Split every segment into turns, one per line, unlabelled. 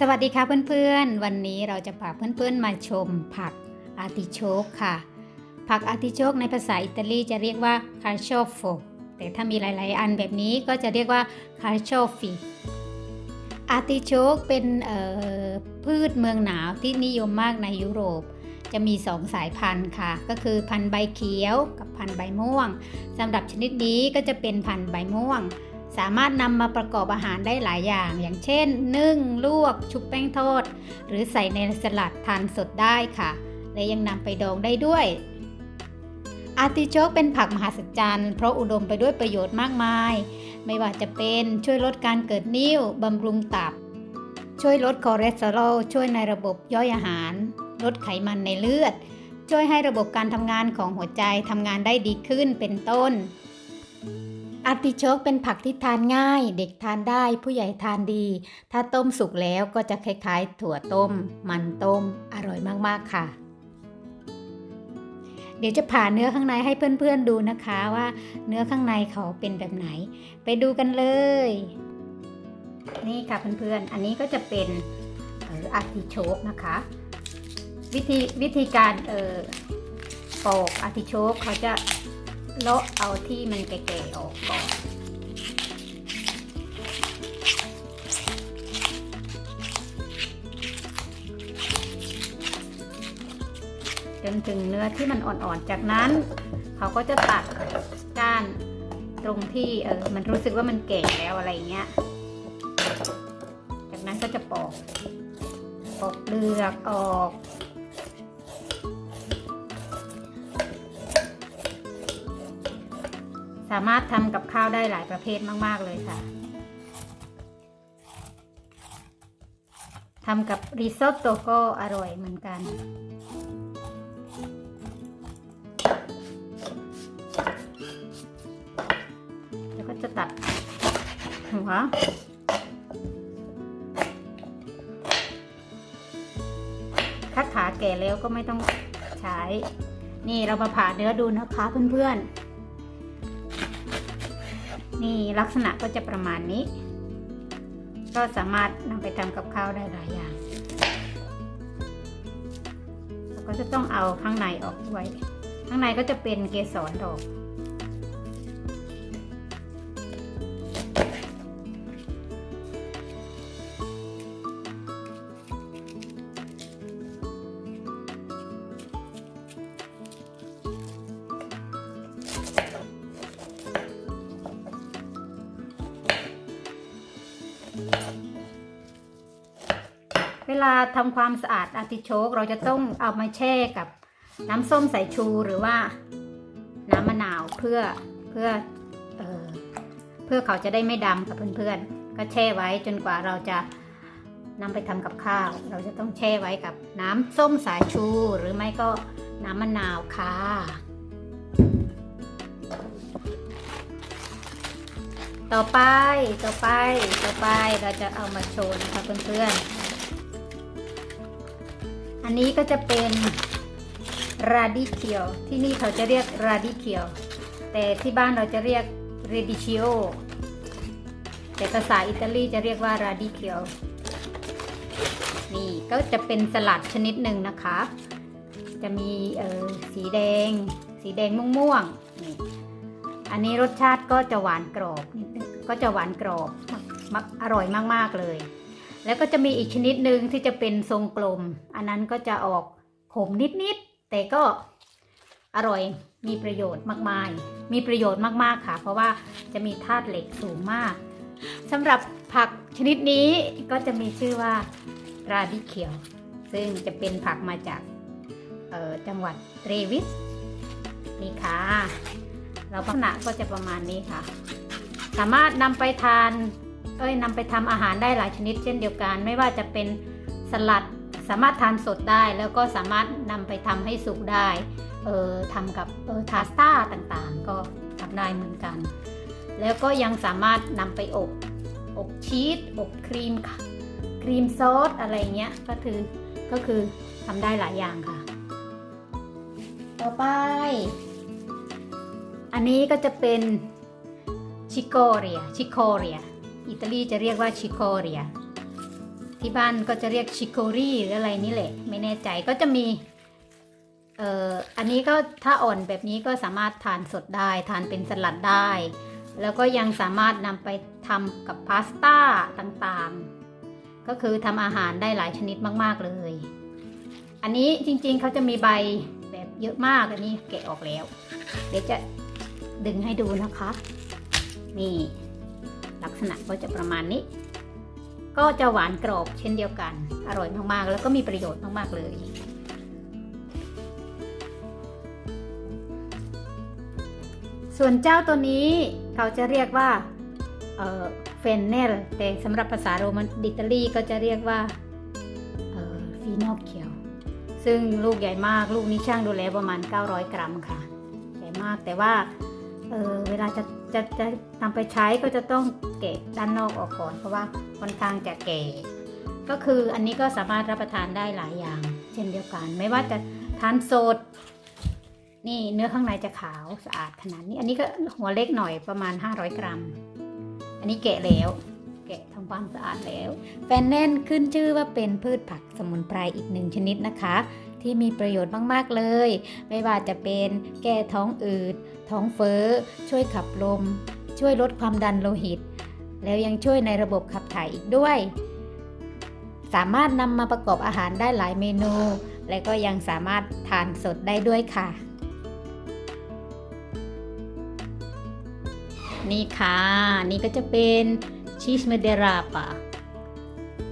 สวัสดีค่ะเพื่อนๆ วันนี้เราจะพาเพื่อนๆมาชมผักอาร์ติโชกค่ะ ผักอาร์ติโชกในภาษาอิตาลีจะเรียกว่าคาร์โชโฟแต่ถ้ามีหลายๆ อันแบบนี้ก็จะเรียกว่าคาร์โชฟิอาร์ติโชกเป็นพืชเมืองหนาวที่นิยมมากในยุโรป จะมีสองสายพันธุ์ค่ะ ก็คือพันธุ์ใบเขียวกับพันธุ์ใบม่วงสำหรับชนิดนี้ก็จะเป็นพันธุ์ใบม่วง สามารถนำมาประกอบอาหารได้หลายอย่าง อย่างเช่น นึ่ง ลวก ชุบแป้งทอด หรือใส่ในสลัดทานสดได้ค่ะ และยังนำไปดองได้ด้วย อาร์ติโชกเป็นผักมหัศจรรย์ เพราะอุดมไปด้วยประโยชน์มากมาย ไม่ว่าจะเป็นช่วยลดการเกิดนิ่วบำรุงตับ ช่วยลดคอเลสเตอรอล ช่วยในระบบย่อยอาหาร ลดไขมันในเลือด ช่วยให้ระบบการทำงานของหัวใจทำงานได้ดีขึ้นเป็นต้น อาร์ติโชกเป็นผักที่ทานง่าย เด็กทานได้ผู้ใหญ่ทานดี ถ้าต้มสุกแล้วก็จะคล้ายๆ ถั่วต้ม มันต้ม อร่อยมากๆค่ะ เดี๋ยวจะผ่าเนื้อข้างในให้เพื่อนๆดูนะคะว่าเนื้อข้างในเขาเป็นแบบไหน ไปดูกันเลย นี่ค่ะเพื่อนๆ อันนี้ก็จะเป็นอาร์ติโชกนะคะ วิธีวิธีการเอ่อปอกอาร์ติโชกเขาจะ เลาะเอาที่มันแก่ๆออกก่อน จนถึงเนื้อที่มันอ่อนๆ จากนั้น เขาก็จะตัดก้านตรงที่เออมันรู้สึกว่ามันแก่แล้วอะไรเงี้ย จากนั้นก็จะปอก ปอกเปลือกออกามารถทำกับข้าวได้หลายประเภทมาก ๆ เลยค่ะทำกับริซอตโตก็อร่อยเหมือนกัน แล้วก็จะตัดหัวถ้าขาแก่แล้วก็ไม่ต้องใช้ นี่เรามาผ่าเนื้อดูนะคะเพื่อนๆ นี่ลักษณะก็จะประมาณนี้ ก็สามารถนำไปทำกับข้าวได้หลายอย่างแล้วก็จะต้องเอาข้างในออกด้วย ข้างในก็จะเป็นเกสรดอก เวลาทำความสะอาดอาติโชกเราจะต้องเอามาแช่กับน้ำส้มสายชูหรือว่าน้ำมะนาวเพื่อเพื่อเออเพื่อเขาจะได้ไม่ดำกับเพื่อนๆ ก็แช่ไว้จนกว่าเราจะนำไปทำกับข้าว เราจะต้องแช่ไว้กับน้ำส้มสายชู หรือไม่ก็น้ำมะนาวค่ะ ต่อไปต่อไปต่อไปเราจะเอามาโชว์นะคะเพื่อนๆ อันนี้ก็จะเป็นราดิเคียว ที่นี่เขาจะเรียกราดิเคียว แต่ที่บ้านเราจะเรียกเรดิชิโอแต่ภาษาอิตาลีจะเรียกว่าราดิเคียว นี่ก็จะเป็นสลัดชนิดหนึ่งนะคะ จะมีเออสีแดง สีแดงม่วงๆนี่อันนี้รสชาติก็จะหวานกรอบ ก็จะหวานกรอบ อร่อยมากๆเลย แล้วก็จะมีอีกชนิดหนึ่งที่จะเป็นทรงกลม อันนั้นก็จะออกขมนิดๆ แต่ก็อร่อย มีประโยชน์มากมาย มีประโยชน์มากๆค่ะ เพราะว่าจะมีธาตุเหล็กสูงมากสำหรับผักชนิดนี้ก็จะมีชื่อว่าราดิเขียว ซึ่งจะเป็นผักมาจากจังหวัดเรวิสนี่ค่ะแล้วลักษณะก็จะประมาณนี้ค่ะ สามารถนำไปทาน เอ้ยนำไปทำอาหารได้หลายชนิดเช่นเดียวกัน ไม่ว่าจะเป็นสลัดสามารถทานสดได้ แล้วก็สามารถนำไปทำให้สุกได้เออทำกับเออพาสต้าต่างๆ ก็ทำได้เหมือนกัน แล้วก็ยังสามารถนำไปอบอบชีสอบครีมค่ะครีมซอสอะไรเงี้ยก็คือก็คือทำได้หลายอย่างค่ะ ต่อไป อันนี้ก็จะเป็นชิโกเรียชิโกเรีย อิตาลีจะเรียกว่าชิโกเรีย ที่บ้านก็จะเรียกชิโกรีหรืออะไรนี่แหละ ไม่แน่ใจก็จะมี เอ่อ อันนี้ก็ถ้าอ่อนแบบนี้ก็สามารถทานสดได้ ทานเป็นสลัดได้ แล้วก็ยังสามารถนำไปทำกับพาสต้าต่างๆ ก็คือทำอาหารได้หลายชนิดมากๆเลย อันนี้จริงๆเขาจะมีใบแบบเยอะมาก อันนี้แกะออกแล้ว เดี๋ยวจะดึงให้ดูนะคะ นี่ ลักษณะก็จะประมาณนี้ ก็จะหวานกรอบเช่นเดียวกัน อร่อยมากๆ แล้วก็มีประโยชน์มากๆเลย ส่วนเจ้าตัวนี้เขาจะเรียกว่าเฟนเนลแต่สำหรับภาษาโรมันดิตาลีก็จะเรียกว่าฟีนอลเคียว ซึ่งลูกใหญ่มากลูกนี้ช่างดูแลประมาณ 900 กรัมค่ะ ใหญ่มากแต่ว่า เเวลาจะจะจะนำไปใช้ก็จะต้องแกะด้านนอกออกก่อนเพราะว่าค่อนข้างจะแก่ก็คืออันนี้ก็สามารถรับประทานได้หลายอย่าง เช่นเดียวกัน ไม่ว่าจะทานสดนี่เนื้อข้างในจะขาวสะอาดขนาดนี้อันนี้ก็หัวเล็กหน่อยประมาณ 500 กรัม อันนี้แกะแล้ว แกะทำความสะอาดแล้ว แฟนแน่นขึ้นชื่อว่าเป็นพืชผักสมุนไพรอีกหนึ่งชนิดนะคะ ที่มีประโยชน์มากๆเลย ไม่ว่าจะเป็นแก้ท้องอืด ท้องเฟ้อ ช่วยขับลม ช่วยลดความดันโลหิต แล้วยังช่วยในระบบขับถ่ายอีกด้วย สามารถนำมาประกอบอาหารได้หลายเมนู และก็ยังสามารถทานสดได้ด้วยค่ะนี่ค่ะ นี่ก็จะเป็นชีสเมเดราปะ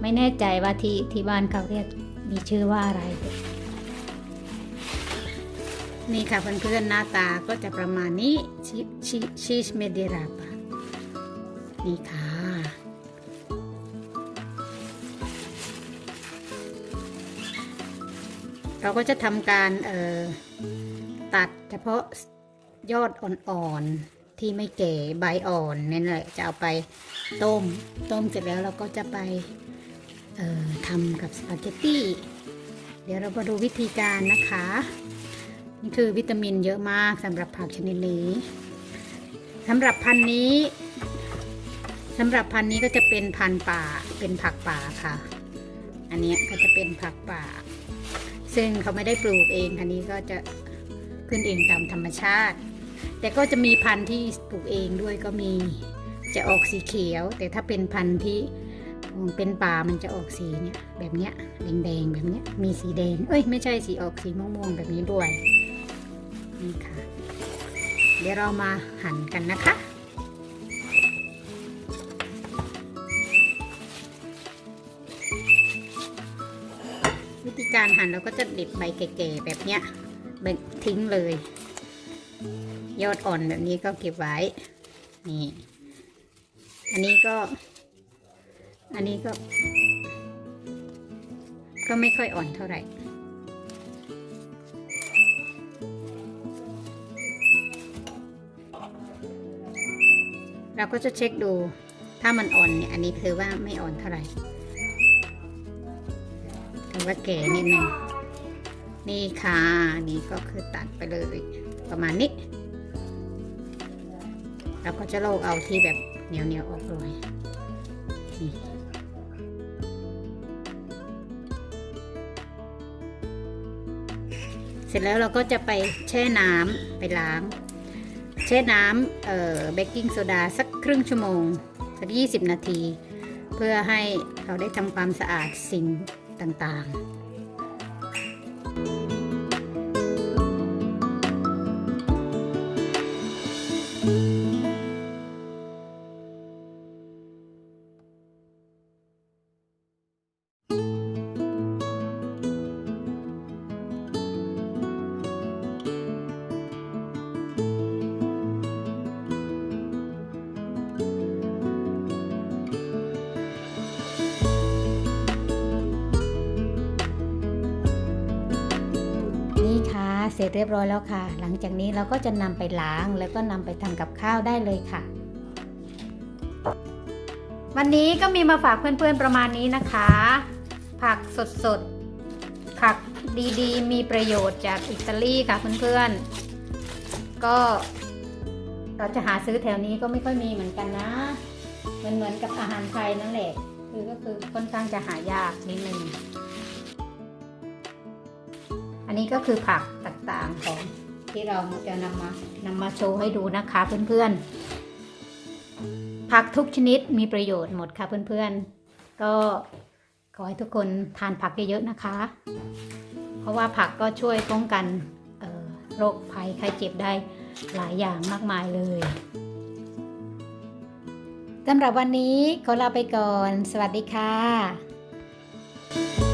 ไม่แน่ใจว่าที่ที่บ้านเขาเรียกมีชื่อว่าอะไร นี่ค่ะเพื่อนๆหน้าตาก็จะประมาณนี้ชีชีชีสเมเดราปะนี่ค่ะ เราก็จะทำการเอ่อตัดเฉพาะยอดอ่อนๆ ที่ไม่แก่ใบอ่อนนั่นแหละจะเอาไปต้ม ต้มเสร็จแล้วเราก็จะไปเออทำกับสปาเกตตี้ เดี๋ยวเรามาดูวิธีการนะคะ คือวิตามินเยอะมากสำหรับผักชนิดนี้สำหรับพันนี้สำหรับพันนี้ก็จะเป็นพันป่าเป็นผักป่าค่ะ อันนี้ก็จะเป็นผักป่า ซึ่งเขาไม่ได้ปลูกเองอันนี้ก็จะขึ้นเองตามธรรมชาติ แต่ก็จะมีพันธุ์ที่ปลูกเองด้วยก็มีจะออกสีเขียว แต่ถ้าเป็นพันธุ์ที่เป็นป่ามันจะออกสีเนี่ยแบบเนี้ยแดงๆแบบเนี้ยมีสีแดงเอ้ยไม่ใช่สีออกสีม่วงๆแบบนี้ด้วย นี่ค่ะ เดี๋ยวเรามาหั่นกันนะคะ วิธีการหั่นเราก็จะดิบใบแก่ๆแบบเนี้ยแบบทิ้งเลย ยอดอ่อนแบบนี้ก็เก็บไว้ นี่ อันนี้ก็ อันนี้ก็ ก็ไม่ค่อยอ่อนเท่าไหร่ เราก็จะเช็คดูถ้ามันอ่อนเนี่ยอันนี้คือว่าไม่อ่อนเท่าไหร่ถือว่าแก่นิดนึงนี่ค่ะนี่ก็คือตัดไปเลยประมาณนี้เราก็จะโลกเอาที่แบบเหนียวเหนียวๆออกเลยนี่เสร็จแล้วเราก็จะไปแช่น้ำไปล้าง แช่น้ำเอ่อเบกกิ้งโซดาสัก ครึ่งชั่วโมงสัก 20 นาที เพื่อให้เราได้ทำความสะอาดสิ่งต่างๆ ร็จเรียบร้อยแล้วค่ะ หลังจากนี้เราก็จะนำไปล้างแล้วก็นำไปทำกับข้าวได้เลยค่ะ วันนี้ก็มีมาฝากเพื่อนๆประมาณนี้นะคะ ผักสดๆ ผักดีๆ มีประโยชน์จากอิตาลีค่ะเพื่อนๆ ก็เราจะหาซื้อแถวนี้ก็ไม่ค่อยมีเหมือนกันนะเหมือนเหมือนกับอาหารไทยนั่นแหละ คือก็คือค่อนข้างจะหายากนิดนึง อันนี้ก็คือผัก ต่างๆของที่เราจะนำมานำมาโชว์ให้ดูนะคะเพื่อนๆ ผักทุกชนิดมีประโยชน์หมดค่ะเพื่อนๆ ก็ขอให้ทุกคนทานผักเยอะๆนะคะ เพราะว่าผักก็ช่วยป้องกันโรคภัยไข้เจ็บได้หลายอย่างมากมายเลยสำหรับวันนี้ขอลาไปก่อน สวัสดีค่ะ